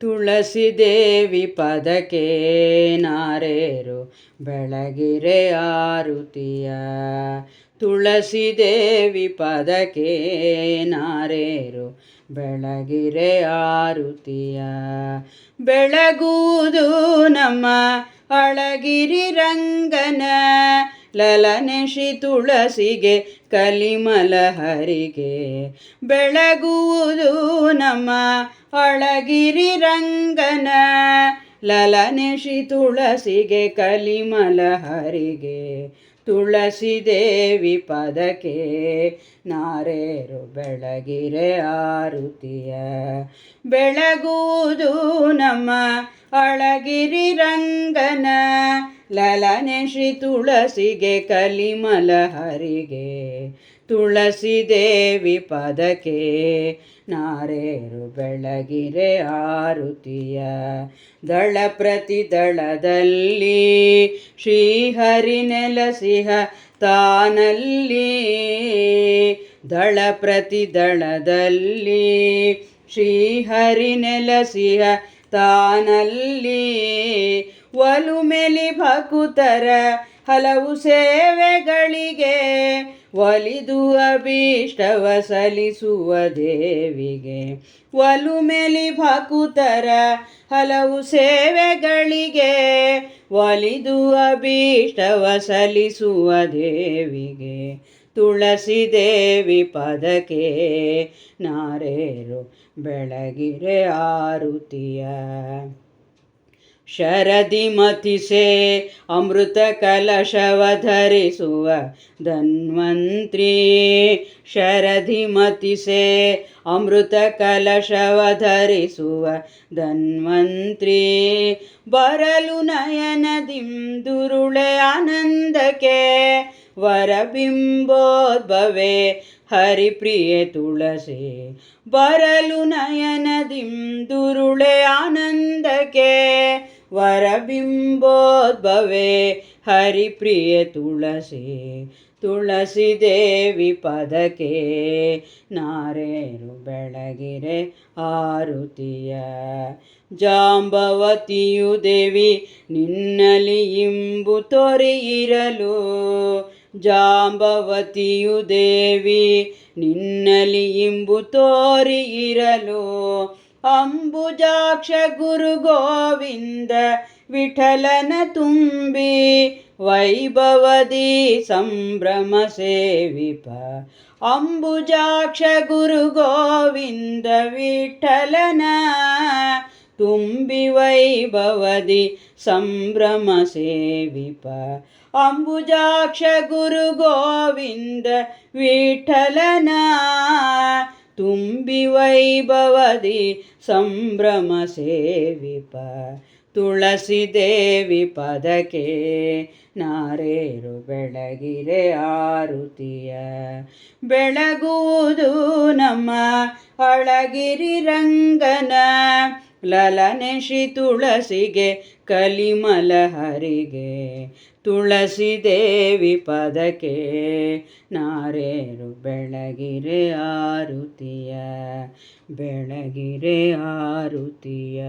ತುಳಸಿ ದೇವಿ ಪದಕ್ಕೆ ನಾರೇರು ಬೆಳಗಿರೆ ಆರುತಿಯ. ತುಳಸಿ ದೇವಿ ಪದಕ್ಕೆ ನಾರೇರು ಬೆಳಗಿರೆ ಆರುತಿಯ. ಬೆಳಗುವುದು ನಮ್ಮ ಅಳಗಿರಿ ರಂಗನ ಲಲನಶಿ ತುಳಸಿಗೆ ಕಲಿಮಲ ಹರಿಗೆ. ಬೆಳಗುವುದು ನಮ್ಮ ಅಳಗಿರಿ ರಂಗನ ಲಲನೆಶಿ ತುಳಸಿಗೆ ಕಲಿಮಲ ಹರಿಗೆ. ತುಳಸಿ ದೇವಿ ಪದಕ್ಕೆ ನಾರೇರು ಬೆಳಗಿರೆ ಆರುತಿಯ. ಬೆಳಗುವುದು ನಮ್ಮ ಅಳಗಿರಿ ರಂಗನ ಲಲನೆ ತುಳಸಿಗೆ ಕಲಿಮಲ ಹರಿಗೆ. ತುಳಸಿ ದೇವಿ ಪದಕೆ, ನಾರೇರು ಬೆಳಗಿರೆ ಆರುತಿಯ. ದಳ ಪ್ರತಿ ದಳದಲ್ಲಿ ಶ್ರೀಹರಿ ನೆಲಸಿಹ ತಾನಲ್ಲಿ. ದಳ ಪ್ರತಿ ದಳದಲ್ಲಿ ಶ್ರೀಹರಿ ನೆಲಸಿಹ ತಾನಲ್ಲಿ. ಒಲುಮೆಲಿ ಭಕುತರ ಹಲವು ಸೇವೆಗಳಿಗೆ ಒಲಿದು ಅಭೀಷ್ಟವ ಸಲಿಸುವ ದೇವಿಗೆ. ಒಲುಮೆಲಿ ಭಕುತರ ಹಲವು ಸೇವೆಗಳಿಗೆ. ಒಲಿದು ಅಭೀಷ್ಟವ ಸಲಿಸುವ ದೇವಿಗೆ. ತುಳಸಿ ದೇವಿ ಪದಕೆ ನಾರೇರು ಬೆಳಗಿರೆ ಆರುತಿಯ. ಶರದಿ ಮತಿಸೆ ಅಮೃತ ಕಲಶವ ಧರಿಸುವ ಧನ್ವಂತ್ರಿ. ಶರದಿಮತಿಸೆ ಅಮೃತ ಕಲಶವ ಧರಿಸುವ ಧನ್ವಂತ್ರಿ. ಬರಲು ನಯನದಿಂದುರುಳೆ ಆನಂದಕ್ಕೆ ವರಬಿಂಬೋದ್ಭವೆ ಹರಿಪ್ರಿಯೆ ತುಳಸಿ. ಬರಲು ನಯನದಿಂದುರುಳೆ ಆನಂದಕ್ಕೆ ವರಬಿಂಬೋದ್ಭವೆ, ಹರಿಪ್ರಿಯ ತುಳಸಿ ತುಳಸಿ ದೇವಿ ಪದಕೆ ನಾರೇರು ಬೆಳಗಿರೆ ಆರುತಿಯ. ಜಾಂಬವತಿಯು ದೇವಿ ನಿನ್ನಲಿ ಇಂಬು ತೊರೆಯಿರಲು. ಜಾಂಬವತಿಯು ದೇವಿ ನಿನ್ನಲಿ ಇಂಬು ತೋರಿಯಿರಲು. ಅಂಬುಜಾಕ್ಷ ಗುರು ಗೋವಿಂದ ವಿಠಲನ ತುಂಬಿ ವೈಭವದಿ ಸಂಭ್ರಮ ಸೇವಿಪ ಅಂಬುಜಾಕ್ಷ ಗುರು ಗೋವಿಂದ ವಿಠಲನ ತುಂಬಿ ವೈಭವದಿ ಸಂಭ್ರಮ ಸೇವಿಪ ಅಂಬುಜಾಕ್ಷ ಗುರು ಗೋವಿಂದ ವಿಠಲನ ತುಂಬಿ ವೈಭವದಿ ಸಂಭ್ರಮ ಸೇವಿಪ. ತುಳಸಿ ದೇವಿ ಪದಕ್ಕೆ ನಾರೇರು ಬೆಳಗಿರೆ ಆರುತಿಯ. ಬೆಳಗುವುದು ನಮ್ಮ ಅಳಗಿರಿ ರಂಗನ ಲಲನೆ ಶ್ರೀ ತುಳಸಿಗೆ ಕಲಿಮಲ ಹರಿಗೆ. ತುಳಸಿ ದೇವಿ ಪದಕ್ಕೆ ನಾರೇರು ಬೆಳಗಿರೆ ಆರುತಿಯ ಬೆಳಗಿರೆ ಆರುತಿಯ.